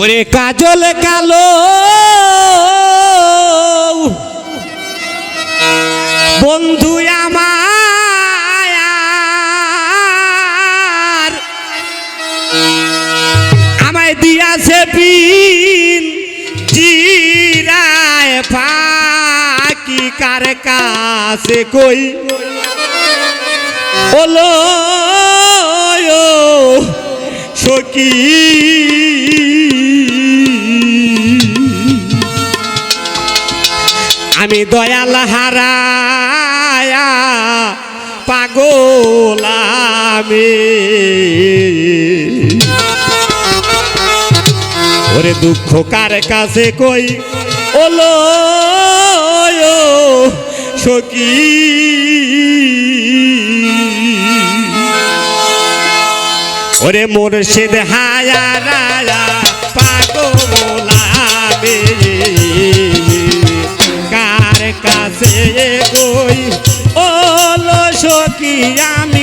ওরে কাজল কালো। বন্ধু আমার আমায় দিয়াছে পিন জিরায় ফাঁকি কার কাছে কই? আমি দয়াল হারায়া পাগল আমি। ওরে দুঃখ কার কাছে কই? ওলো সখী। ওরে মুর্শিদ হায়া রায়া পাগলাবে কার কাছে কই ওলো সখী আমি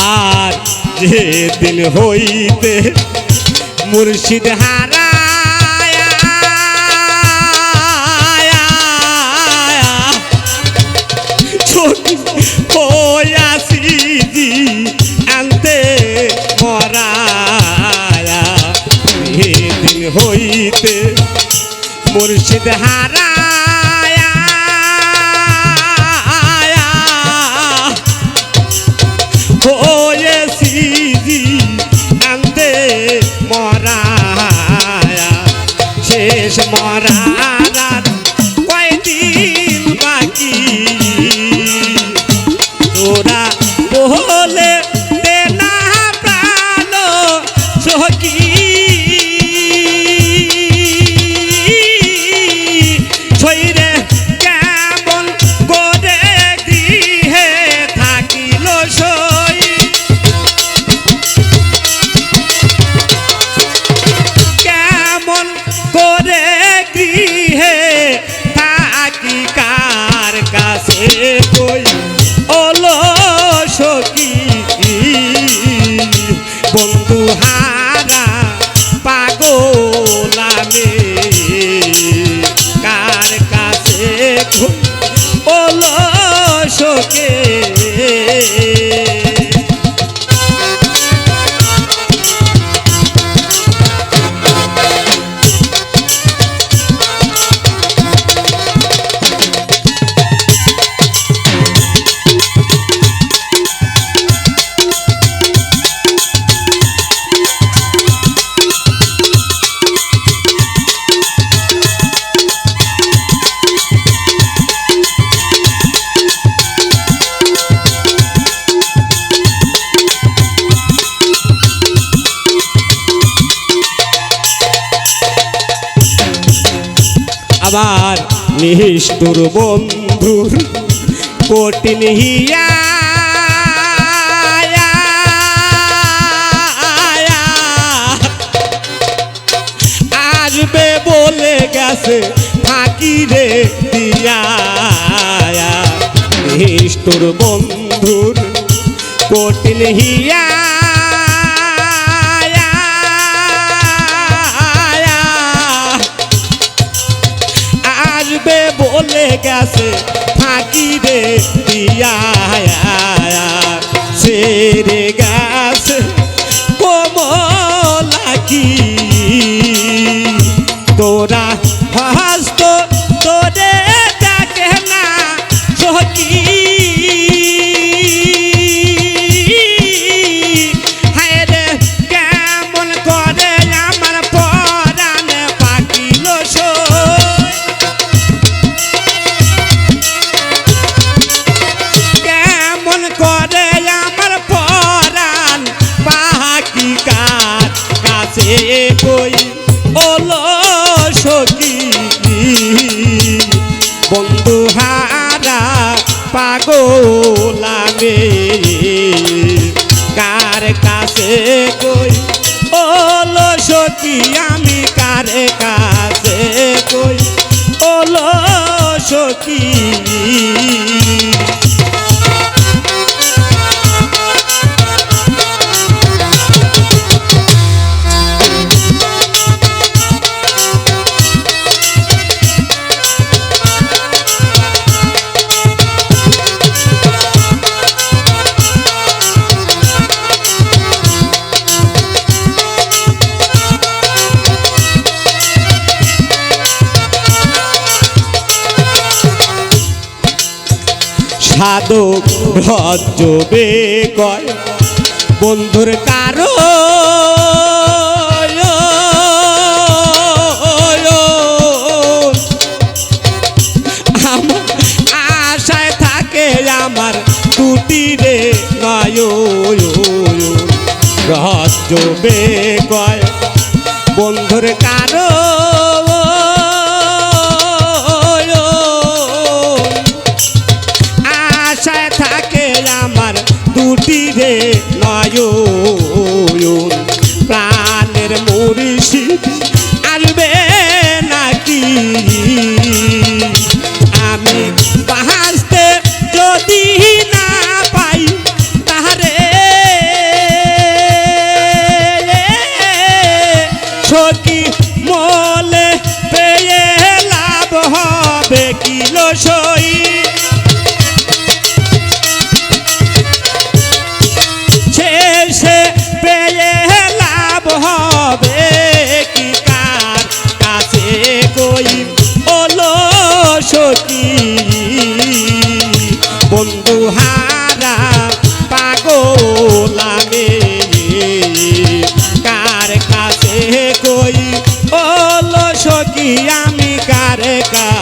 আর যেদিন হইতে মুর্শিদ যেদিন হইতে মুর্শিদ হারায়া শেষ মরার আমার নিষ্ঠুর বন্ধুর কঠিন হিয়া আসবে বলে গেছে ফাঁকি রে দিয়া নিষ্ঠুর বন্ধুর কঠিন হিয়া বলে গেছে ফাঁকি রে দিয়া সেরে গেছে কোমলা কি তোরা কাছে কই? ওলো সখী। বন্ধু হারা পাগলামে কার কাছে কই? সাধক ভজবে কয় বন্ধুর কারও আশায় থাকে আমার টুটি রে, নয় রহস্যবে কয় বন্ধুর কারও নয়ন প্রাণের মুর্শিদ আসবে নাকি? আমি পাহাড়তে যদি না পাই তাহারে কই? ওলো সখী আমি কার কার?